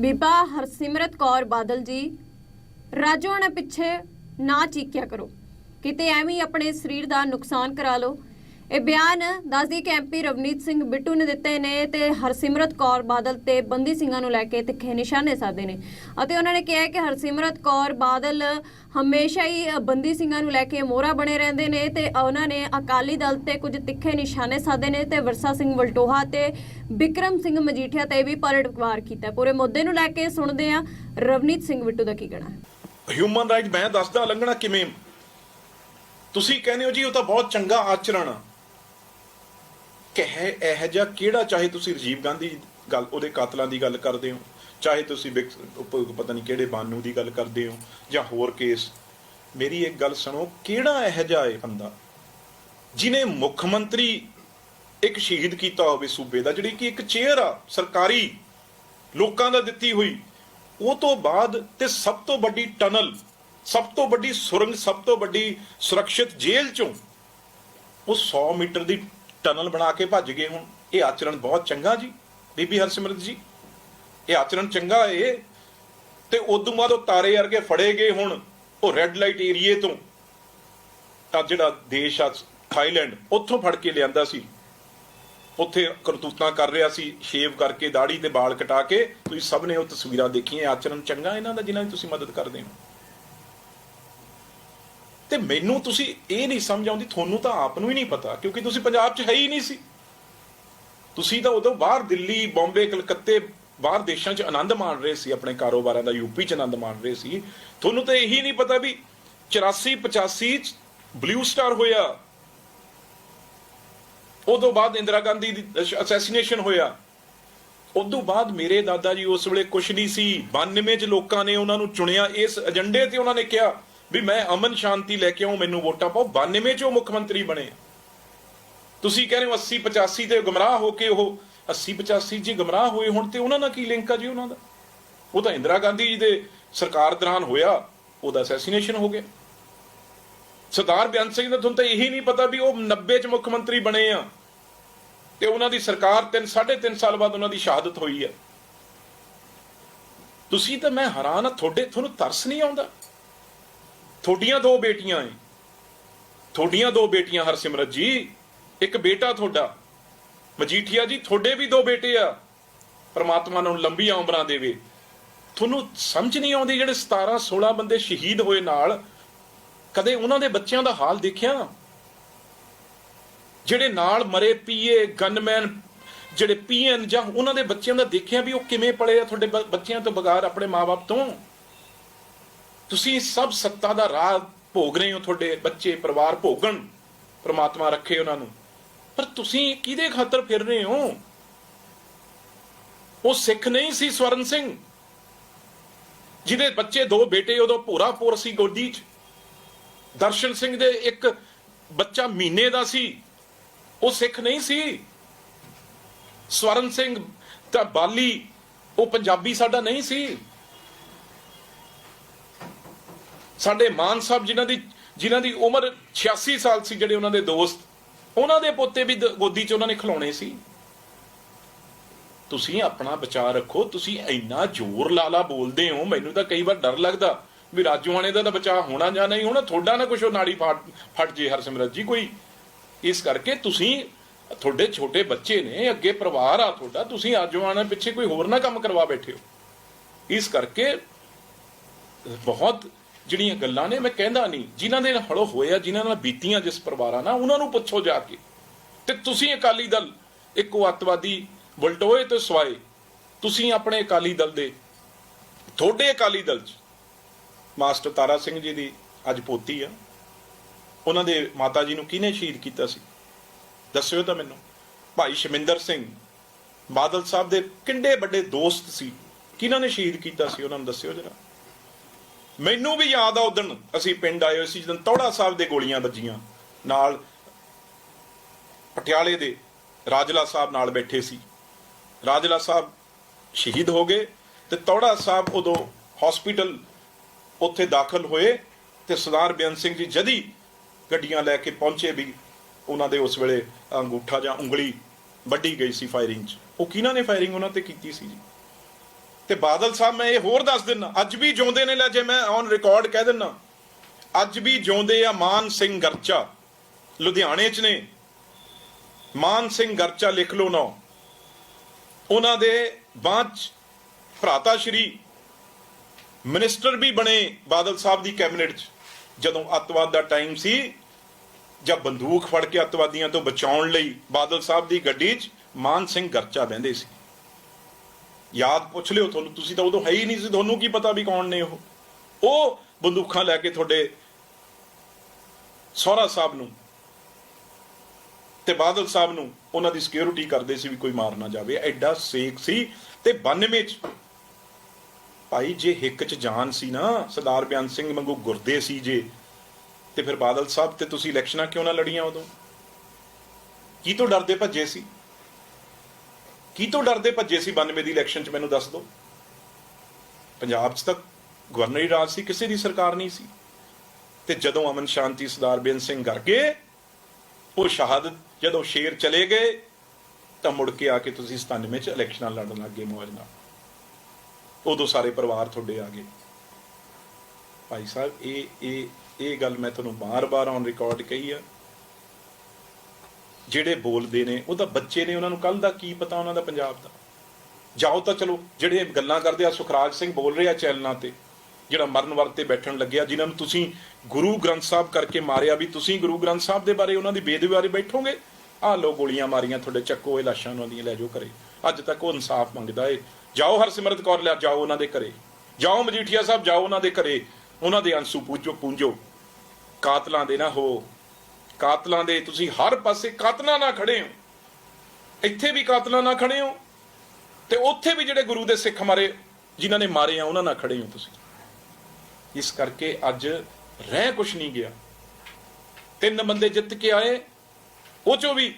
ਬੀਬਾ ਹਰਸਿਮਰਤ ਕੌਰ ਬਾਦਲ ਜੀ ਰਾਜੋਆਣਾ ਪਿੱਛੇ ਨਾ ਚੀਕਿਆ ਕਰੋ। ਕਿਤੇ ਐਵੇਂ ਆਪਣੇ ਸਰੀਰ ਦਾ ਨੁਕਸਾਨ ਕਰਾ ਲਓ। ਇਹ ਬਿਆਨ ਦੱਸਦੀ ਕਿ ਐਮਪੀ ਰਵਨੀਤ ਸਿੰਘ ਬਿੱਟੂ ਨੇ ਦਿੱਤੇ ਨੇ ਤੇ ਹਰਸਿਮਰਤ ਕੌਰ ਬਾਦਲ ਤੇ ਬੰਦੀ ਸਿੰਘਾਂ ਨੂੰ ਲੈ ਕੇ ਤਿੱਖੇ ਨਿਸ਼ਾਨੇ ਸਾਧੇ ਨੇ। ਅਤੇ ਉਹਨਾਂ ਨੇ ਕਿਹਾ ਕਿ ਹਰਸਿਮਰਤ ਕੌਰ ਬਾਦਲ ਹਮੇਸ਼ਾ ਹੀ ਬੰਦੀ ਸਿੰਘਾਂ ਨੂੰ ਲੈ ਕੇ ਮੋਹਰਾ ਬਣੇ ਰਹਿੰਦੇ ਨੇ ਤੇ ਉਹਨਾਂ ਨੇ ਅਕਾਲੀ ਦਲ ਤੇ ਕੁਝ ਤਿੱਖੇ ਨਿਸ਼ਾਨੇ ਸਾਧੇ ਨੇ ਤੇ ਵਰਸਾ ਸਿੰਘ ਵਲਟੋਹਾ ਤੇ ਵਿਕਰਮ ਸਿੰਘ ਮਜੀਠੀਆ ਤੇ ਵੀ ਪਲਟਵਾਰ ਕੀਤਾ। ਪੂਰੇ ਮੁੱਦੇ ਨੂੰ ਲੈ ਕੇ ਸੁਣਦੇ ਆ ਰਵਨੀਤ ਸਿੰਘ ਬਿੱਟੂ ਦਾ ਕੀ ਕਹਿਣਾ ਹਿਊਮਨ ਰਾਈਟ ਮੈਂ ਦੱਸਦਾ ਲੰਘਣਾ ਕਿਵੇਂ? ਤੁਸੀਂ ਕਹਿੰਦੇ ਹੋ ਜੀ, ਉਹ ਤਾਂ ਬਹੁਤ ਚੰਗਾ ਆਚਰਣ ਆ। ਕਹੇ, ਇਹ ਜਿਹਾ ਕਿਹੜਾ, ਚਾਹੇ ਤੁਸੀਂ ਰਾਜੀਵ ਗਾਂਧੀ ਗੱਲ, ਉਹਦੇ ਕਾਤਲਾਂ ਦੀ ਗੱਲ ਕਰਦੇ ਹੋ, ਚਾਹੇ ਤੁਸੀਂ ਪਤਾ ਨਹੀਂ ਕਿਹੜੇ ਬਾਨੂ ਦੀ ਗੱਲ ਕਰਦੇ ਹੋ, ਜਾਂ ਹੋਰ ਕੇਸ, ਮੇਰੀ ਇੱਕ ਗੱਲ ਸੁਣੋ, ਕਿਹੜਾ ਇਹ ਜਿਹਾ ਹੈ ਬੰਦਾ ਜਿਨੇ ਮੁੱਖ ਮੰਤਰੀ ਇੱਕ ਸ਼ਹੀਦ ਕੀਤਾ ਹੋਵੇ ਸੂਬੇ ਦਾ, ਜਿਹੜੀ ਕਿ ਇੱਕ ਚੇਅਰ ਆ, ਸਰਕਾਰੀ ਲੋਕਾਂ ਦਾ ਦਿੱਤੀ ਹੋਈ, ਉਹ ਤੋਂ ਬਾਅਦ ਤੇ ਸਭ ਤੋਂ ਵੱਡੀ ਟਨਲ, ਸਭ ਤੋਂ ਵੱਡੀ ਸੁਰੰਗ, ਸਭ ਤੋਂ ਵੱਡੀ ਸੁਰੱਖਿਅਤ ਜੇਲ੍ਹ ਚੋਂ, ਉਹ 100 ਮੀਟਰ ਦੀ ਟਨਲ ਬਣਾ ਕੇ ਭੱਜ ਗਏ ਹੁਣ। ਇਹ ਆਚਰਣ ਬਹੁਤ ਚੰਗਾ ਜੀ, ਬੀਬੀ ਹਰਸਿਮਰਤ ਜੀ। ਇਹ ਆਚਰਣ ਚੰਗਾ ਏ। ਤੇ ਉਦੋਂ ਬਾਅਦ ਉਹ ਤਾਰੇ ਵਰਗੇ ਫੜੇ ਗਏ ਹੁਣ, ਉਹ ਰੈੱਡ ਲਾਈਟ ਏਰੀਏ ਤੋਂ। ਤਾਂ ਜਿਹੜਾ ਦੇਸ਼ ਆ ਥਾਈਲੈਂਡ ਉੱਥੋਂ ਫੜ ਕੇ ਲਿਆਂਦਾ ਸੀ। ਉੱਥੇ ਕਰਤੂਤਾਂ ਕਰ ਰਿਹਾ ਸੀ, ਸ਼ੇਵ ਕਰਕੇ ਦਾੜੀ ਤੇ ਵਾਲ ਕਟਾ ਕੇ। ਤੁਸੀਂ ਸਭ ਨੇ ਉਹ ਤਸਵੀਰਾਂ ਦੇਖੀਆਂ ਆਚਰਣ ਚੰਗਾ ਇਹਨਾਂ ਦਾ, ਜਿਨ੍ਹਾਂ ਦੀ ਤੁਸੀਂ ਮਦਦ ਕਰਦੇ ਹੋ। ਤੇ ਮੈਨੂੰ ਤੁਸੀਂ ਇਹ ਨਹੀਂ ਸਮਝ ਆਉਂਦੀ, ਤੁਹਾਨੂੰ ਤਾਂ ਆਪ ਨੂੰ ਹੀ ਨਹੀਂ ਪਤਾ, ਕਿਉਂਕਿ ਤੁਸੀਂ ਪੰਜਾਬ 'ਚ ਹੈ ਹੀ ਨਹੀਂ ਸੀ। ਤੁਸੀਂ ਤਾਂ ਉਦੋਂ ਬਾਹਰ ਦਿੱਲੀ, ਬੰਬੇ, ਕਲਕੱਤੇ, ਬਾਹਰ ਦੇਸ਼ਾਂ 'ਚ ਆਨੰਦ ਮਾਣ ਰਹੇ ਸੀ, ਆਪਣੇ ਕਾਰੋਬਾਰਾਂ ਦਾ ਯੂਪੀ 'ਚ ਆਨੰਦ ਮਾਣ ਰਹੇ ਸੀ। ਤੁਹਾਨੂੰ ਤਾਂ ਇਹੀ ਨਹੀਂ ਪਤਾ ਵੀ 84 85 'ਚ ਬਲੂ ਸਟਾਰ ਹੋਇਆ। ਉਦੋਂ ਬਾਅਦ ਇੰਦਰਾ ਗਾਂਧੀ ਦੀ ਅਸੈਸੀਨੇਸ਼ਨ ਹੋਇਆ। ਉਦੋਂ ਬਾਅਦ ਮੇਰੇ ਦਾਦਾ ਜੀ ਉਸ ਵੇਲੇ ਕੁਛ ਨਹੀਂ ਸੀ। 92 ਚ ਲੋਕਾਂ ਨੇ ਉਹਨਾਂ ਨੂੰ ਚੁਣਿਆ, ਇਸ ਏਜੰਡੇ ਤੇ ਉਹਨਾਂ ਨੇ ਕਿਹਾ ਵੀ ਮੈਂ ਅਮਨ ਸ਼ਾਂਤੀ ਲੈ ਕੇ ਆਉਂ, ਮੈਨੂੰ ਵੋਟਾਂ ਪਾਓ। 92 ਚ ਉਹ ਮੁੱਖ ਮੰਤਰੀ ਬਣੇ ਤੁਸੀਂ ਕਹਿੰਦੇ ਹੋ 80 85 ਤੇ ਗਮਰਾਹ ਹੋ ਕੇ ਉਹ 80 85 ਜੀ ਗਮਰਾਹ ਹੋਏ ਹੁਣ ਤੇ ਉਹਨਾਂ ਨਾਲ ਕੀ ਲਿੰਕ ਆ ਜੀ ਉਹਨਾਂ ਦਾ? ਉਹ ਤਾਂ ਇੰਦਰਾ ਗਾਂਧੀ ਜੀ ਦੇ ਸਰਕਾਰ ਦੌਰਾਨ ਹੋਇਆ, ਉਹਦਾ ਅਸੈਸੀਨੇਸ਼ਨ ਹੋ ਗਿਆ। ਸਰਦਾਰ ਬਿਆਨ ਸਿੰਘ ਦਾ ਤੁਹਾਨੂੰ ਤਾਂ ਇਹੀ ਨਹੀਂ ਪਤਾ ਵੀ ਉਹ 90 ਚ ਮੁੱਖ ਮੰਤਰੀ ਬਣੇ ਆ। ਤੇ ਉਹਨਾਂ ਦੀ ਸਰਕਾਰ 3 3.5 ਸਾਲ ਬਾਅਦ ਉਹਨਾਂ ਦੀ ਸ਼ਹਾਦਤ ਹੋਈ ਹੈ ਤੁਸੀਂ ਤਾਂ ਮੈਂ ਹੈਰਾਨ ਆ, ਤੁਹਾਡੇ, ਤੁਹਾਨੂੰ ਤਰਸ ਨਹੀਂ ਆਉਂਦਾ? ਤੁਹਾਡੀਆਂ ਦੋ ਬੇਟੀਆਂ ਏ ਤੁਹਾਡੀਆਂ ਦੋ ਬੇਟੀਆਂ, ਹਰਸਿਮਰਤ ਜੀ। ਇੱਕ ਬੇਟਾ ਤੁਹਾਡਾ। ਮਜੀਠੀਆ ਜੀ, ਤੁਹਾਡੇ ਵੀ ਦੋ ਬੇਟੇ ਆ। ਪਰਮਾਤਮਾ ਨੂੰ ਲੰਬੀਆਂ ਉਮਰਾਂ ਦੇਵੇ। ਤੁਹਾਨੂੰ ਸਮਝ ਨਹੀਂ ਆਉਂਦੀ ਜਿਹੜੇ 17 16 ਬੰਦੇ ਸ਼ਹੀਦ ਹੋਏ ਨਾਲ, ਕਦੇ ਉਹਨਾਂ ਦੇ ਬੱਚਿਆਂ ਦਾ ਹਾਲ ਦੇਖਿਆ? ਜਿਹੜੇ ਨਾਲ ਮਰੇ ਪੀਏ ਗਨਮੈਨ ਜਿਹੜੇ ਪੀਐਨ ਜਾਂ ਉਹਨਾਂ ਦੇ ਬੱਚਿਆਂ ਦਾ ਦੇਖਿਆ ਵੀ ਉਹ ਕਿਵੇਂ ਪਲੇ ਆ ਤੁਹਾਡੇ ਬ- ਬੱਚਿਆਂ ਤੋਂ ਬਗਾਰ ਆਪਣੇ ਮਾਪੇ ਤੋਂ? ਤੁਸੀਂ ਸਭ ਸੱਤਾ ਦਾ ਰਾਹ ਭੋਗ ਰਹੇ ਹੋ, ਤੁਹਾਡੇ ਬੱਚੇ, ਪਰਿਵਾਰ ਭੋਗਣ, ਪ੍ਰਮਾਤਮਾ ਰੱਖੇ ਉਹਨਾਂ ਨੂੰ। ਪਰ ਤੁਸੀਂ ਕਿਹਦੇ ਖਾਤਰ ਫਿਰ ਰਹੇ ਹੋ? ਉਹ ਸਿੱਖ ਨਹੀਂ ਸੀ ਸਵਰਨ ਸਿੰਘ, ਜਿਹਦੇ ਬੱਚੇ ਦੋ ਬੇਟੇ, ਉਦੋਂ ਭੋਰਾ ਪੋਰ ਸੀ ਗੋਦੀ 'ਚ। ਦਰਸ਼ਨ ਸਿੰਘ ਦੇ ਇੱਕ ਬੱਚਾ ਮਹੀਨੇ ਦਾ ਸੀ, ਉਹ ਸਿੱਖ ਨਹੀਂ ਸੀ। ਸਵਰਨ ਸਿੰਘ ਤਾਂ ਬਾਲੀ, ਉਹ ਪੰਜਾਬੀ ਸਾਡਾ ਨਹੀਂ ਸੀ। ਸਾਡੇ ਮਾਨ ਸਾਹਿਬ ਜਿਨ੍ਹਾਂ ਦੀ ਜਿਨ੍ਹਾਂ ਦੀ ਉਮਰ 86 ਸਾਲ ਸੀ ਜਿਹੜੇ ਉਹਨਾਂ ਦੇ ਦੋਸਤ, ਉਹਨਾਂ ਦੇ ਪੋਤੇ ਵੀ ਗੋਦੀ 'ਚ ਉਹਨਾਂ ਨੇ ਖਿਲਾਉਣੇ ਸੀ। ਤੁਸੀਂ ਆਪਣਾ ਬਚਾਅ ਰੱਖੋ, ਤੁਸੀਂ ਇੰਨਾ ਜ਼ੋਰ ਲਾਲਾ ਬੋਲਦੇ ਹੋ, ਮੈਨੂੰ ਤਾਂ ਕਈ ਵਾਰ ਡਰ ਲੱਗਦਾ ਵੀ ਰਾਜੂਆਣੇ ਦਾ ਤਾਂ ਬਚਾਅ ਹੋਣਾ ਜਾਂ ਨਹੀਂ, ਹੋਣਾ ਤੁਹਾਡਾ ਨਾ ਕੁਛ ਉਹ ਨਾੜੀ ਫਟ ਫਟ ਜੇ ਹਰਸਿਮਰਤ ਜੀ, ਕੋਈ ਇਸ ਕਰਕੇ ਤੁਸੀਂ ਤੁਹਾਡੇ ਛੋਟੇ ਬੱਚੇ ਨੇ, ਅੱਗੇ ਪਰਿਵਾਰ ਆ ਤੁਹਾਡਾ, ਤੁਸੀਂ ਰਾਜੂਆਣੇ ਪਿੱਛੇ ਕੋਈ ਹੋਰ ਨਾ ਕੰਮ ਕਰਵਾ ਬੈਠੇ ਹੋ। ਇਸ ਕਰਕੇ ਬਹੁਤ ਜਿਹੜੀਆਂ ਗੱਲਾਂ ਨੇ, ਮੈਂ ਕਹਿੰਦਾ ਨਹੀਂ, ਜਿਨ੍ਹਾਂ ਦੇ ਹੜੋ ਹੋਇਆ ਜਿਨ੍ਹਾਂ ਨਾਲ ਬੀਤੀਆਂ ਜਿਸ ਪਰਿਵਾਰਾਂ ਨਾਲ, ਉਹਨਾਂ ਨੂੰ ਪੁੱਛੋ ਜਾ ਕੇ। ਤੇ ਤੁਸੀਂ ਅਕਾਲੀ ਦਲ, ਇੱਕੋ ਅੱਤਵਾਦੀ ਵਲਟੋਏ ਤੇ ਸਵਾਏ, ਤੁਸੀਂ ਆਪਣੇ ਅਕਾਲੀ ਦਲ ਦੇ, ਤੁਹਾਡੇ ਅਕਾਲੀ ਦਲ ਚ। ਮਾਸਟਰ ਤਾਰਾ ਸਿੰਘ ਜੀ ਦੀ ਅੱਜ ਪੋਤੀ ਆ। ਉਹਨਾਂ ਦੇ ਮਾਤਾ ਜੀ ਨੂੰ ਕਿਹਨੇ ਸ਼ਹੀਦ ਕੀਤਾ ਸੀ? ਦੱਸਿਓ ਤਾਂ ਮੈਨੂੰ। ਭਾਈ ਸ਼ਮਿੰਦਰ ਸਿੰਘ ਬਾਦਲ ਸਾਹਿਬ ਦੇ ਕਿੰਡੇ ਵੱਡੇ ਦੋਸਤ ਸੀ। ਕਿਹਨਾਂ ਨੇ ਸ਼ਹੀਦ ਕੀਤਾ ਸੀ? ਉਹਨਾਂ ਨੂੰ ਦੱਸਿਓ ਜਰਾ। ਮੈਨੂੰ ਵੀ ਯਾਦ ਆ ਉਦੋਂ ਅਸੀਂ ਪਿੰਡ ਆਏ ਹੋਏ ਸੀ, ਜਦੋਂ ਤੌੜਾ ਸਾਹਿਬ ਦੇ ਗੋਲੀਆਂ ਵੱਜੀਆਂ। ਨਾਲ ਪਟਿਆਲੇ ਦੇ ਰਾਜਲਾ ਸਾਹਿਬ ਨਾਲ ਬੈਠੇ ਸੀ। ਰਾਜਲਾ ਸਾਹਿਬ ਸ਼ਹੀਦ ਹੋ ਗਏ ਤੇ ਤੌੜਾ ਸਾਹਿਬ ਉਦੋਂ ਹਸਪੀਟਲ ਉੱਥੇ ਦਾਖਲ ਹੋਏ ਤੇ ਸਰਦਾਰ ਬਿਆਨ ਸਿੰਘ ਜੀ ਜਦੀ ਗੱਡੀਆਂ ਲੈ ਕੇ ਪਹੁੰਚੇ ਵੀ ਉਹਨਾਂ ਦੇ ਉਸ ਵੇਲੇ ਅੰਗੂਠਾ ਜਾਂ ਉਂਗਲੀ ਵੱਢੀ ਗਈ ਸੀ ਫਾਇਰਿੰਗ 'ਚ। ਉਹ ਕਿਹਨਾਂ ਨੇ ਫਾਇਰਿੰਗ ਉਹਨਾਂ ਤੇ ਕੀਤੀ ਸੀ ਜੀ? ਤੇ ਬਾਦਲ ਸਾਹਿਬ, ਮੈਂ ਇਹ ਹੋਰ ਦੱਸ ਦਿੰਨਾ, ਅੱਜ ਵੀ ਜਿਉਂਦੇ ਨੇ ਲੈ ਜੇ ਮੈਂ ਔਨ ਰਿਕਾਰਡ ਕਹਿ ਦਿੰਨਾ, ਅੱਜ ਵੀ ਜਿਉਂਦੇ ਆ ਮਾਨ ਸਿੰਘ ਗਰਚਾ, ਲੁਧਿਆਣੇ 'ਚ ਨੇ। ਮਾਨ ਸਿੰਘ ਗਰਚਾ ਲਿਖ ਲਓ ਨਾ। ਉਹਨਾਂ ਦੇ ਬਾਅਦ 'ਚ ਭਰਾਤਾ ਸ਼੍ਰੀ ਮਿਨਿਸਟਰ ਵੀ ਬਣੇ ਬਾਦਲ ਸਾਹਿਬ ਦੀ ਕੈਬਨਿਟ 'ਚ, ਜਦੋਂ ਅੱਤਵਾਦ ਦਾ ਟਾਈਮ ਸੀ, ਜਾਂ ਬੰਦੂਕ ਫੜ ਕੇ ਅੱਤਵਾਦੀਆਂ ਤੋਂ ਬਚਾਉਣ ਲਈ ਬਾਦਲ ਸਾਹਿਬ ਦੀ ਗੱਡੀ 'ਚ ਮਾਨ ਸਿੰਘ ਗਰਚਾ ਬਹਿੰਦੇ ਸੀ। ਯਾਦ ਪੁੱਛ ਲਿਓ ਤੁਹਾਨੂੰ, ਤੁਸੀਂ ਤਾਂ ਉਦੋਂ ਹੈ ਹੀ ਨਹੀਂ ਸੀ, ਤੁਹਾਨੂੰ ਕੀ ਪਤਾ ਵੀ ਕੌਣ ਨੇ ਉਹ? ਉਹ ਬੰਦੂਕਾਂ ਲੈ ਕੇ ਤੁਹਾਡੇ ਸਹੁਰਾ ਸਾਹਿਬ ਨੂੰ ਤੇ ਬਾਦਲ ਸਾਹਿਬ ਨੂੰ ਉਹਨਾਂ ਦੀ ਸਿਕਿਉਰਿਟੀ ਕਰਦੇ ਸੀ ਵੀ ਕੋਈ ਮਾਰ ਨਾ ਜਾਵੇ। ਐਡਾ ਸੇਕ ਸੀ ਤੇ 92 ਚ। ਭਾਈ, ਜੇ ਹਿੱਕ ਚ ਜਾਨ ਸੀ ਨਾ, ਸਰਦਾਰ ਬਿਆਨ ਸਿੰਘ ਵਾਂਗੂ ਗੁਰਦੇ ਸੀ ਜੇ, ਤੇ ਫਿਰ ਬਾਦਲ ਸਾਹਿਬ ਤੇ ਤੁਸੀਂ ਇਲੈਕਸ਼ਨਾਂ ਕਿਉਂ ਨਾ ਲੜੀਆਂ ਉਦੋਂ? ਕੀ ਤੋਂ ਡਰਦੇ ਭੱਜੇ ਸੀ? ਕੀ ਤੋਂ ਡਰਦੇ ਭੱਜੇ ਸੀ 92 ਦੀ ਇਲੈਕਸ਼ਨ 'ਚ, ਮੈਨੂੰ ਦੱਸ ਦਿਓ। ਪੰਜਾਬ 'ਚ ਤਾਂ ਗਵਰਨਰੀ ਰਾਜ ਸੀ, ਕਿਸੇ ਦੀ ਸਰਕਾਰ ਨਹੀਂ ਸੀ। ਤੇ ਜਦੋਂ ਅਮਨ ਸ਼ਾਂਤੀ, ਸਰਦਾਰ ਬੇਨ ਸਿੰਘ ਕਰ ਉਹ ਸ਼ਹਾਦਤ ਜਦੋਂ ਸ਼ੇਰ ਚਲੇ ਗਏ, ਤਾਂ ਮੁੜ ਕੇ ਆ ਕੇ ਤੁਸੀਂ 97 'ਚ ਇਲੈਕਸ਼ਨਾਂ ਲੜਨ ਲੱਗੇ ਮੌਜ ਨਾਲ। ਉਦੋਂ ਸਾਰੇ ਪਰਿਵਾਰ ਤੁਹਾਡੇ ਆ ਗਏ। ਭਾਈ ਸਾਹਿਬ, ਇਹ ਇਹ ਇਹ ਗੱਲ ਮੈਂ ਤੁਹਾਨੂੰ ਬਾਰ-ਬਾਰ ਔਨ ਰਿਕਾਰਡ ਕਹੀ ਆ। ਜਿਹੜੇ ਬੋਲਦੇ ਨੇ, ਉਹਦਾ ਬੱਚੇ ਨੇ ਉਹਨਾਂ ਨੂੰ ਕੱਲ ਦਾ ਕੀ ਪਤਾ ਉਹਨਾਂ ਦਾ ਪੰਜਾਬ ਦਾ? ਜਾਓ ਤਾਂ ਚਲੋ, ਜਿਹੜੇ ਗੱਲਾਂ ਕਰਦੇ ਆ, ਸੁਖਰਾਜ ਸਿੰਘ ਬੋਲ ਰਿਹਾ ਚੈਨਲਾਂ ਤੇ, ਜਿਹੜਾ ਮਰਨ ਵਰਤੇ ਬੈਠਣ ਲੱਗਿਆ, ਜਿਨ੍ਹਾਂ ਨੂੰ ਤੁਸੀਂ ਗੁਰੂ ਗ੍ਰੰਥ ਸਾਹਿਬ ਕਰਕੇ ਮਾਰਿਆ ਵੀ ਤੁਸੀਂ ਗੁਰੂ ਗ੍ਰੰਥ ਸਾਹਿਬ ਦੇ ਬਾਰੇ, ਉਹਨਾਂ ਦੀ ਬੇਦ ਬੈਠੋਗੇ? ਆਹ ਲੋ ਗੋਲੀਆਂ ਮਾਰੀਆਂ ਤੁਹਾਡੇ ਚੱਕੋ, ਇਹ ਲਾਸ਼ਾਂ ਉਹਨਾਂ ਦੀਆਂ ਲੈ ਜਾਓ ਘਰੇ। ਅੱਜ ਤੱਕ ਉਹ ਇਨਸਾਫ ਮੰਗਦਾ ਏ। ਜਾਓ ਹਰਸਿਮਰਤ ਕੌਰ ਲੈ, ਜਾਓ ਉਹਨਾਂ ਦੇ ਘਰੇ। ਜਾਓ ਮਜੀਠੀਆ ਸਾਹਿਬ, ਜਾਓ ਉਹਨਾਂ ਦੇ ਘਰੇ। ਉਹਨਾਂ ਦੇ ਅੰਸੂ ਪੂਜੋ, ਪੂੰਜੋ। ਕਾਤਲਾਂ ਦੇ ਨਾ ਹੋ। ਕਾਤਲਾਂ ਦੇ, ਤੁਸੀਂ ਹਰ ਪਾਸੇ ਕਾਤਲਾਂ ਨਾਲ ਖੜੇ ਹੋ। ਇੱਥੇ ਵੀ ਕਾਤਲਾਂ ਨਾਲ ਖੜੇ ਹੋ ਤੇ ਉੱਥੇ ਵੀ ਜਿਹੜੇ ਗੁਰੂ ਦੇ ਸਿੱਖ ਮਾਰੇ, ਜਿਨ੍ਹਾਂ ਨੇ ਮਾਰੇ ਆ, ਉਹਨਾਂ ਨਾਲ ਖੜੇ ਹੋ ਤੁਸੀਂ। ਇਸ ਕਰਕੇ ਅੱਜ ਰਹਿ ਕੁਛ ਨਹੀਂ ਗਿਆ। ਤਿੰਨ ਬੰਦੇ ਜਿੱਤ ਕੇ ਆਏ, ਉਹ ਚੋਂ ਵੀ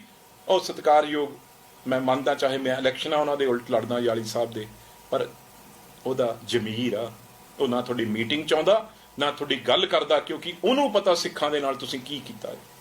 ਉਹ ਸਤਿਕਾਰਯੋਗ, ਮੈਂ ਮੰਨਦਾ ਚਾਹੇ ਮੈਂ ਇਲੈਕਸ਼ਨ ਆ, ਉਹਨਾਂ ਦੇ ਉਲਟ ਲੜਦਾ ਯਾਲੀ ਸਾਹਿਬ ਦੇ, ਪਰ ਉਹਦਾ ਜ਼ਮੀਰ ਆ। ਉਹ ਨਾ ਤੁਹਾਡੀ ਮੀਟਿੰਗ ਚਾਹੁੰਦਾ ਨਾ ਤੁਹਾਡੀ ਗੱਲ ਕਰਦਾ, ਕਿਉਂਕਿ ਉਹਨੂੰ ਪਤਾ ਸਿੱਖਾਂ ਦੇ ਨਾਲ ਤੁਸੀਂ ਕੀ ਕੀਤਾ ਹੈ।